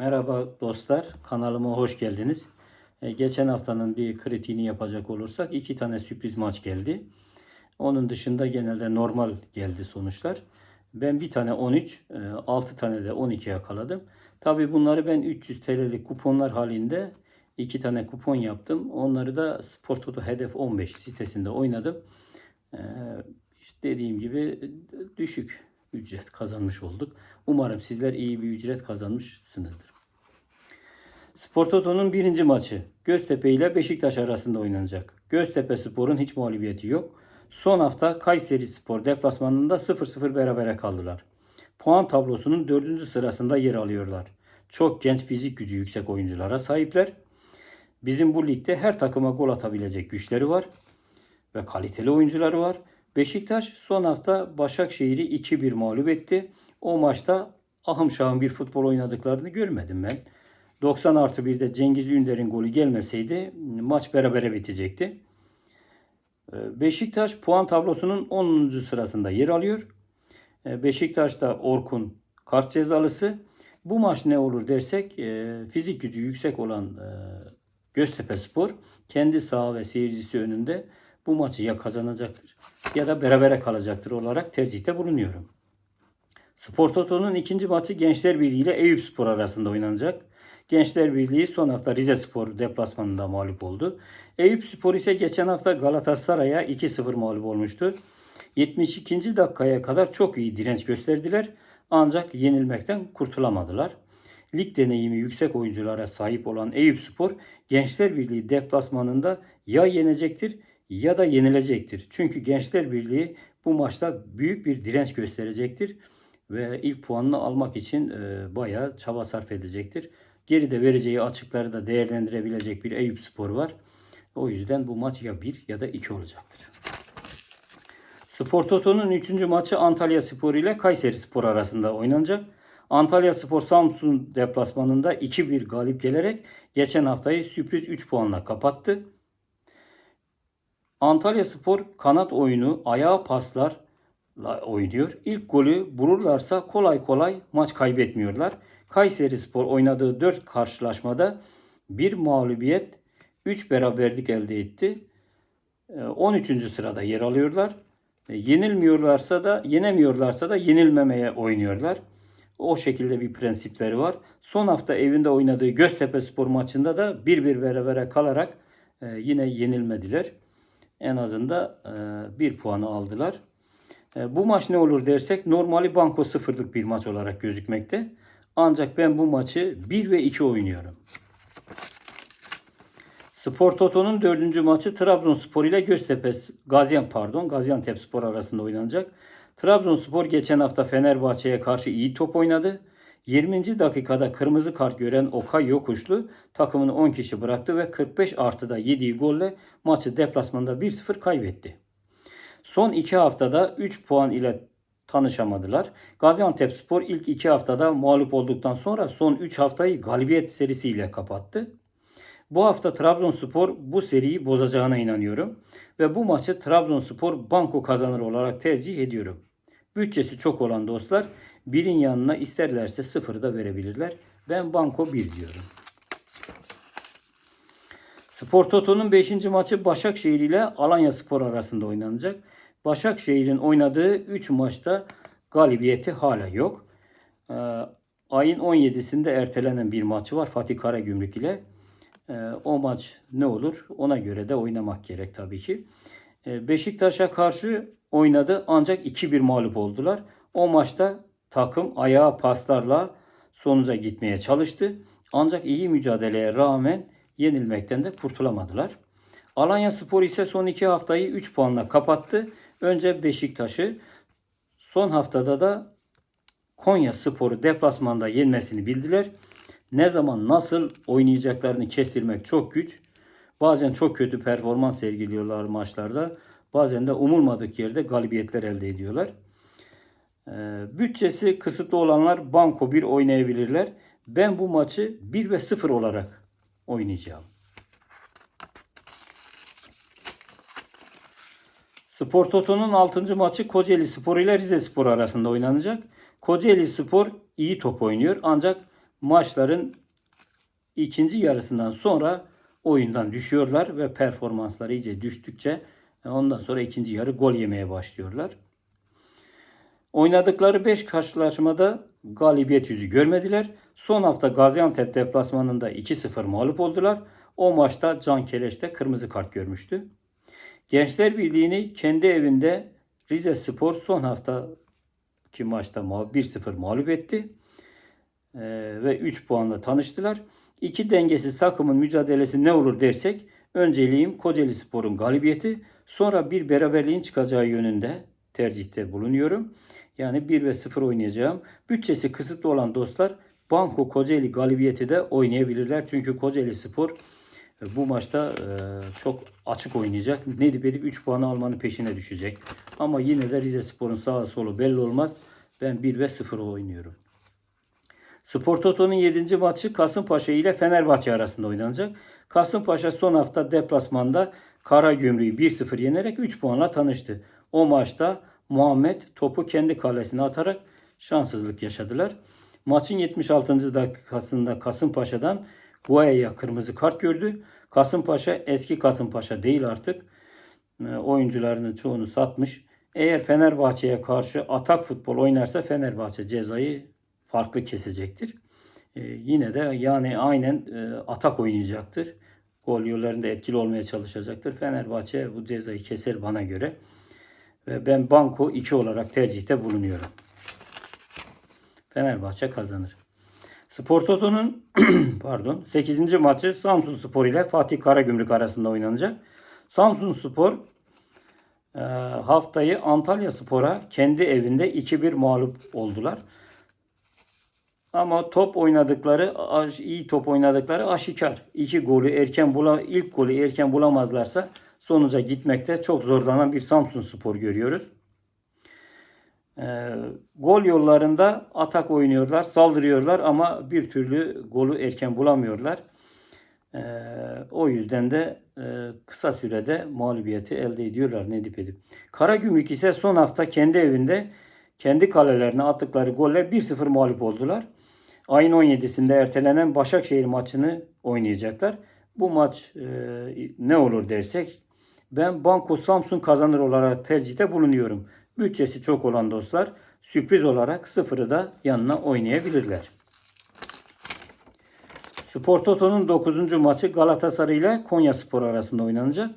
Merhaba dostlar, kanalıma hoş geldiniz. Ee, geçen haftanın bir kritiğini yapacak olursak iki tane sürpriz maç geldi. Onun dışında genelde normal geldi sonuçlar. Ben bir tane 13, 6 tane de 12 yakaladım. Tabi bunları ben 300 TL'lik kuponlar halinde iki tane kupon yaptım. Onları da Spor Toto Hedef 15 sitesinde oynadım. Ee, dediğim gibi düşük ücret kazanmış olduk. Umarım sizler iyi bir ücret kazanmışsınızdır. Spor Toto'nun birinci maçı Göztepe ile Beşiktaş arasında oynanacak. Göztepe Spor'un hiç mağlubiyeti yok. Son hafta Kayseri Spor deplasmanında 0-0 berabere kaldılar. Puan tablosunun dördüncü sırasında yer alıyorlar. Çok genç fizik gücü yüksek oyunculara sahipler. Bizim bu ligde her takıma gol atabilecek güçleri var ve kaliteli oyuncuları var. Beşiktaş son hafta Başakşehir'i 2-1 mağlup etti. O maçta ahım şahım bir futbol oynadıklarını görmedim ben. 90 artı 1'de Cengiz Ünder'in golü gelmeseydi maç berabere bitecekti. Ee, Beşiktaş puan tablosunun 10. sırasında yer alıyor. Ee, Beşiktaş'ta Orkun kart cezalısı. Bu maç ne olur dersek e, fizik gücü yüksek olan e, Göztepe Spor kendi saha ve seyircisi önünde bu maçı ya kazanacaktır ya da berabere kalacaktır olarak tercihte bulunuyorum. Spor Toto'nun ikinci maçı Gençler Birliği ile Eyüp Spor arasında oynanacak. Gençler Birliği son hafta Rize Spor deplasmanında mağlup oldu. Eyüp Spor ise geçen hafta Galatasaray'a 2-0 mağlup olmuştu. 72. dakikaya kadar çok iyi direnç gösterdiler ancak yenilmekten kurtulamadılar. Lig deneyimi yüksek oyunculara sahip olan Eyüp Spor Gençler Birliği deplasmanında ya yenecektir ya da yenilecektir. Çünkü Gençler Birliği bu maçta büyük bir direnç gösterecektir ve ilk puanını almak için e, bayağı çaba sarf edecektir. Geride vereceği açıkları da değerlendirebilecek bir Eyüp Spor var. O yüzden bu maç ya 1 ya da 2 olacaktır. Spor Toto'nun 3. maçı Antalya Spor ile Kayseri Spor arasında oynanacak. Antalya Spor Samsun deplasmanında 2-1 galip gelerek geçen haftayı sürpriz 3 puanla kapattı. Antalya Spor kanat oyunu, ayağa paslarla oynuyor. İlk golü bulurlarsa kolay kolay maç kaybetmiyorlar. Kayseri Spor oynadığı 4 karşılaşmada bir mağlubiyet, 3 beraberlik elde etti. 13. Ee, sırada yer alıyorlar. E, Yenilmiyorlarsa da, yenemiyorlarsa da yenilmemeye oynuyorlar. O şekilde bir prensipleri var. Son hafta evinde oynadığı Göztepe Spor maçında da 1-1 berabere kalarak e, yine yenilmediler. En azından e, bir puanı aldılar. E, bu maç ne olur dersek normali banko sıfırlık bir maç olarak gözükmekte. Ancak ben bu maçı 1 ve 2 oynuyorum. Spor Toto'nun dördüncü maçı Trabzonspor ile Göztepe Gaziantep pardon Gaziantep Spor arasında oynanacak. Trabzonspor geçen hafta Fenerbahçe'ye karşı iyi top oynadı. 20. dakikada kırmızı kart gören Okay Yokuşlu takımını 10 kişi bıraktı ve 45 artıda yediği golle maçı deplasmanda 1-0 kaybetti. Son 2 haftada 3 puan ile tanışamadılar. Gaziantep Spor ilk 2 haftada mağlup olduktan sonra son 3 haftayı galibiyet serisiyle kapattı. Bu hafta Trabzonspor bu seriyi bozacağına inanıyorum ve bu maçı Trabzonspor banko kazanır olarak tercih ediyorum. Bütçesi çok olan dostlar birin yanına isterlerse sıfır da verebilirler. Ben banko 1 diyorum. Spor Toto'nun 5. maçı Başakşehir ile Alanya Spor arasında oynanacak. Başakşehir'in oynadığı 3 maçta galibiyeti hala yok. Ee, ayın 17'sinde ertelenen bir maçı var Fatih Karagümrük ile. Ee, o maç ne olur ona göre de oynamak gerek tabii ki. Ee, Beşiktaş'a karşı oynadı ancak 2-1 mağlup oldular. O maçta takım ayağa paslarla sonuca gitmeye çalıştı. Ancak iyi mücadeleye rağmen yenilmekten de kurtulamadılar. Alanya Spor ise son iki haftayı 3 puanla kapattı. Önce Beşiktaş'ı son haftada da Konya Spor'u deplasmanda yenmesini bildiler. Ne zaman nasıl oynayacaklarını kestirmek çok güç. Bazen çok kötü performans sergiliyorlar maçlarda. Bazen de umulmadık yerde galibiyetler elde ediyorlar. Ee, bütçesi kısıtlı olanlar banko 1 oynayabilirler. Ben bu maçı 1 ve 0 olarak oynayacağım. Spor Toto'nun 6. maçı Kocaeli Spor ile Rize Spor arasında oynanacak. Kocaeli Spor iyi top oynuyor ancak maçların ikinci yarısından sonra oyundan düşüyorlar ve performansları iyice düştükçe e, ondan sonra ikinci yarı gol yemeye başlıyorlar. Oynadıkları 5 karşılaşmada galibiyet yüzü görmediler. Son hafta Gaziantep deplasmanında 2-0 mağlup oldular. O maçta Can Keleş de kırmızı kart görmüştü. Gençler Birliği'ni kendi evinde Rize Spor son haftaki maçta ma- 1-0 mağlup etti. Ee, ve 3 puanla tanıştılar. İki dengesiz takımın mücadelesi ne olur dersek önceliğim Kocaeli Spor'un galibiyeti sonra bir beraberliğin çıkacağı yönünde tercihte bulunuyorum. Yani 1 ve 0 oynayacağım. Bütçesi kısıtlı olan dostlar Banko Kocaeli galibiyeti de oynayabilirler. Çünkü Kocaeli Spor bu maçta e, çok açık oynayacak. Nedip edip 3 puanı almanın peşine düşecek. Ama yine de Rize Spor'un sağa solu belli olmaz. Ben 1 ve 0 oynuyorum. Spor Toto'nun 7. maçı Kasımpaşa ile Fenerbahçe arasında oynanacak. Kasımpaşa son hafta deplasmanda Karagümrük'ü 1-0 yenerek 3 puanla tanıştı. O maçta Muhammed topu kendi kalesine atarak şanssızlık yaşadılar. Maçın 76. dakikasında Kasımpaşa'dan Guaya'ya kırmızı kart gördü. Kasımpaşa eski Kasımpaşa değil artık. E, Oyuncularının çoğunu satmış. Eğer Fenerbahçe'ye karşı atak futbol oynarsa Fenerbahçe cezayı farklı kesecektir. E, yine de yani aynen e, atak oynayacaktır. Gol yollarında etkili olmaya çalışacaktır. Fenerbahçe bu cezayı keser bana göre. Ve ben banko 2 olarak tercihte bulunuyorum. Fenerbahçe kazanır. Spor Toto'nun pardon 8. maçı Samsun Spor ile Fatih Karagümrük arasında oynanacak. Samsun Spor e, haftayı Antalya Spor'a kendi evinde 2-1 mağlup oldular. Ama top oynadıkları, iyi top oynadıkları aşikar. İki golü erken bula, ilk golü erken bulamazlarsa sonuca gitmekte çok zorlanan bir Samsun Spor görüyoruz. Ee, gol yollarında atak oynuyorlar, saldırıyorlar ama bir türlü golü erken bulamıyorlar. Ee, o yüzden de e, kısa sürede mağlubiyeti elde ediyorlar Nedip edip. Karagümrük ise son hafta kendi evinde kendi kalelerine attıkları golle 1-0 mağlup oldular. Ayın 17'sinde ertelenen Başakşehir maçını oynayacaklar. Bu maç e, ne olur dersek ben Banko Samsun kazanır olarak tercihte bulunuyorum. Bütçesi çok olan dostlar sürpriz olarak sıfırı da yanına oynayabilirler. Spor Toto'nun 9. maçı Galatasaray ile Konya Spor arasında oynanacak.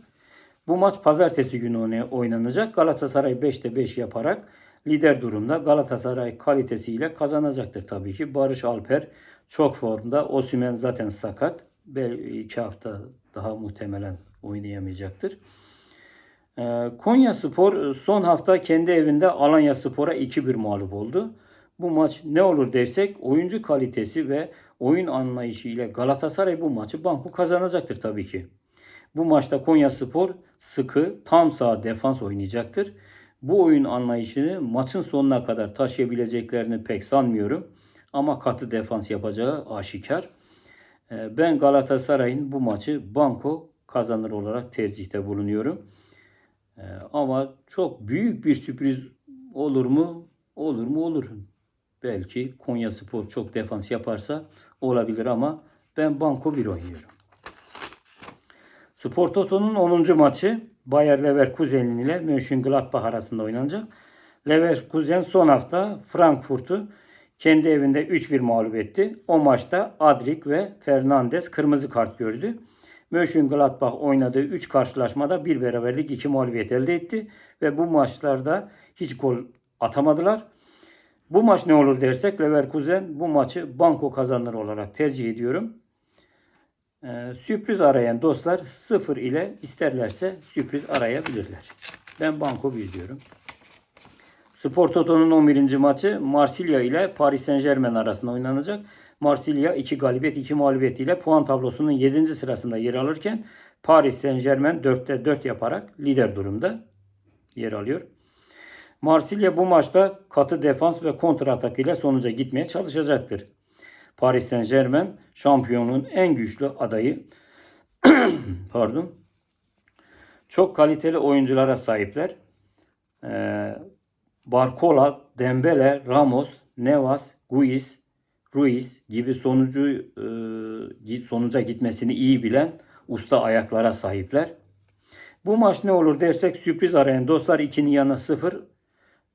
Bu maç pazartesi günü oyna- oynanacak. Galatasaray 5'te 5 yaparak lider durumda. Galatasaray kalitesiyle kazanacaktır tabii ki. Barış Alper çok formda. Osimhen zaten sakat. Belki iki hafta daha muhtemelen oynayamayacaktır. Ee, Konya Spor son hafta kendi evinde Alanya Spor'a 2-1 mağlup oldu. Bu maç ne olur dersek oyuncu kalitesi ve oyun anlayışı ile Galatasaray bu maçı banko kazanacaktır tabii ki. Bu maçta Konya Spor sıkı tam sağ defans oynayacaktır. Bu oyun anlayışını maçın sonuna kadar taşıyabileceklerini pek sanmıyorum. Ama katı defans yapacağı aşikar. Ee, Ben Galatasaray'ın bu maçı banko kazanır olarak tercihte bulunuyorum. Ee, Ama çok büyük bir sürpriz olur mu? Olur mu? Olur. Belki Konya Spor çok defans yaparsa olabilir ama ben banko bir oynuyorum. Spor Toto'nun 10. maçı Bayer Leverkusen ile Mönchengladbach arasında oynanacak. Leverkusen son hafta Frankfurt'u kendi evinde 3-1 mağlup etti. O maçta Adrik ve Fernandes kırmızı kart gördü. Mönchengladbach oynadığı 3 karşılaşmada bir beraberlik 2 mağlubiyet elde etti ve bu maçlarda hiç gol atamadılar. Bu maç ne olur dersek Leverkusen bu maçı banko kazanır olarak tercih ediyorum. Ee, sürpriz arayan dostlar 0 ile isterlerse sürpriz arayabilirler. Ben banko bir diyorum. Spor Toto'nun 11. maçı Marsilya ile Paris Saint Germain arasında oynanacak. Marsilya 2 galibiyet 2 mağlubiyet ile puan tablosunun 7. sırasında yer alırken Paris Saint Germain 4'te 4 yaparak lider durumda yer alıyor. Marsilya bu maçta katı defans ve kontra atak ile sonuca gitmeye çalışacaktır. Paris Saint Germain şampiyonluğun en güçlü adayı. Pardon. Çok kaliteli oyunculara sahipler. Ee, Barcola, Dembele, Ramos, Nevas, Guiz, Ruiz gibi sonucu e, sonuca gitmesini iyi bilen usta ayaklara sahipler. Bu maç ne olur dersek sürpriz arayan dostlar 2'nin yanına 0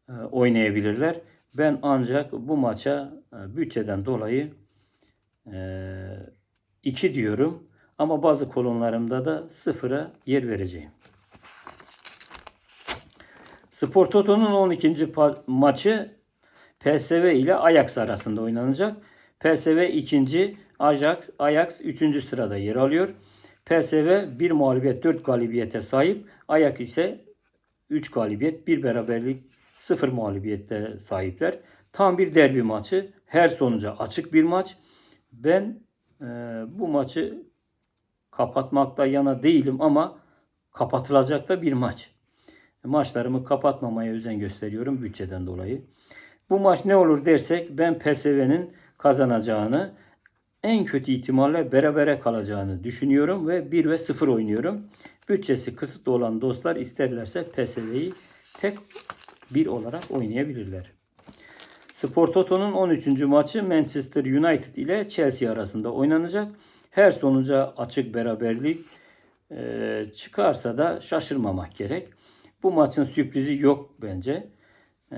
e, oynayabilirler. Ben ancak bu maça e, bütçeden dolayı 2 diyorum. Ama bazı kolonlarımda da 0'a yer vereceğim. Spor Toto'nun 12. pa- maçı PSV ile Ajax arasında oynanacak. PSV 2. Ajax, Ajax 3. sırada yer alıyor. PSV 1 mağlubiyet 4 galibiyete sahip. Ajax ise 3 galibiyet 1 beraberlik 0 mağlubiyette sahipler. Tam bir derbi maçı. Her sonuca açık bir maç. Ben e, bu maçı kapatmakta yana değilim ama kapatılacak da bir maç. Maçlarımı kapatmamaya özen gösteriyorum bütçeden dolayı. Bu maç ne olur dersek ben PSV'nin kazanacağını en kötü ihtimalle berabere kalacağını düşünüyorum ve 1 ve 0 oynuyorum. Bütçesi kısıtlı olan dostlar isterlerse PSV'yi tek bir olarak oynayabilirler. Spor Toto'nun 13. maçı Manchester United ile Chelsea arasında oynanacak. Her sonuca açık beraberlik çıkarsa da şaşırmamak gerek. Bu maçın sürprizi yok bence. E,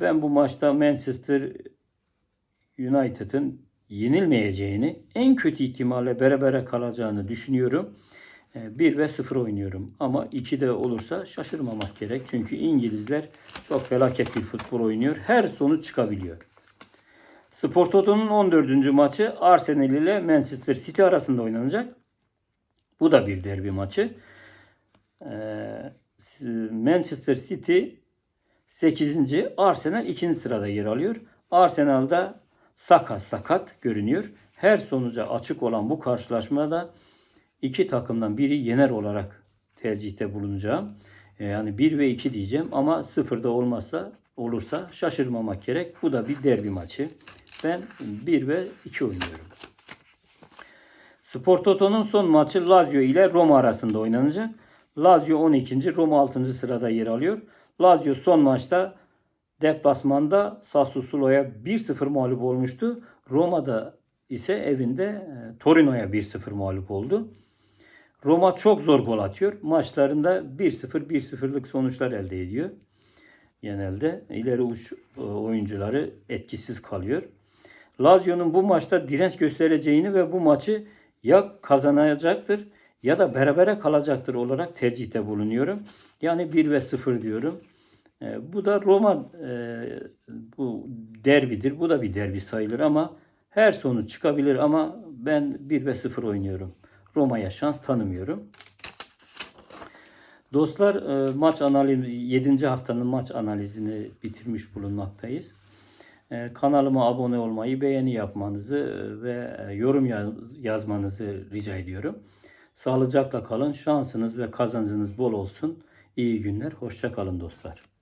ben bu maçta Manchester United'ın yenilmeyeceğini, en kötü ihtimalle berabere kalacağını düşünüyorum. 1 ve 0 oynuyorum. Ama 2 de olursa şaşırmamak gerek. Çünkü İngilizler çok felaket bir futbol oynuyor. Her sonuç çıkabiliyor. Spor Toto'nun 14. maçı Arsenal ile Manchester City arasında oynanacak. Bu da bir derbi maçı. Ee, Manchester City 8. Arsenal 2. sırada yer alıyor. Arsenal'da sakat sakat görünüyor. Her sonuca açık olan bu karşılaşmada iki takımdan biri yener olarak tercihte bulunacağım. Ee, Yani 1 ve 2 diyeceğim ama 0'da olmazsa olursa şaşırmamak gerek. Bu da bir derbi maçı. Ben 1 ve 2 oynuyorum. Spor Toto'nun son maçı Lazio ile Roma arasında oynanacak. Lazio 12. Roma 6. sırada yer alıyor. Lazio son maçta deplasmanda Sassuolo'ya 1-0 mağlup olmuştu. Roma'da ise evinde e, Torino'ya 1-0 mağlup oldu. Roma çok zor gol atıyor. Maçlarında 1-0 1-0'lık sonuçlar elde ediyor. Genelde ileri uç e, oyuncuları etkisiz kalıyor. Lazio'nun bu maçta direnç göstereceğini ve bu maçı ya kazanacaktır ya da berabere kalacaktır olarak tercihte bulunuyorum. Yani 1 ve 0 diyorum. E, bu da Roma e, bu derbidir. Bu da bir derbi sayılır ama her sonuç çıkabilir ama ben 1 ve 0 oynuyorum. Roma'ya şans tanımıyorum. Dostlar e, maç analizi 7. haftanın maç analizini bitirmiş bulunmaktayız. E, Kanalıma abone olmayı, beğeni yapmanızı e, ve e, yorum yaz- yazmanızı rica ediyorum. Sağlıcakla kalın, şansınız ve kazancınız bol olsun. İyi günler, hoşça kalın dostlar.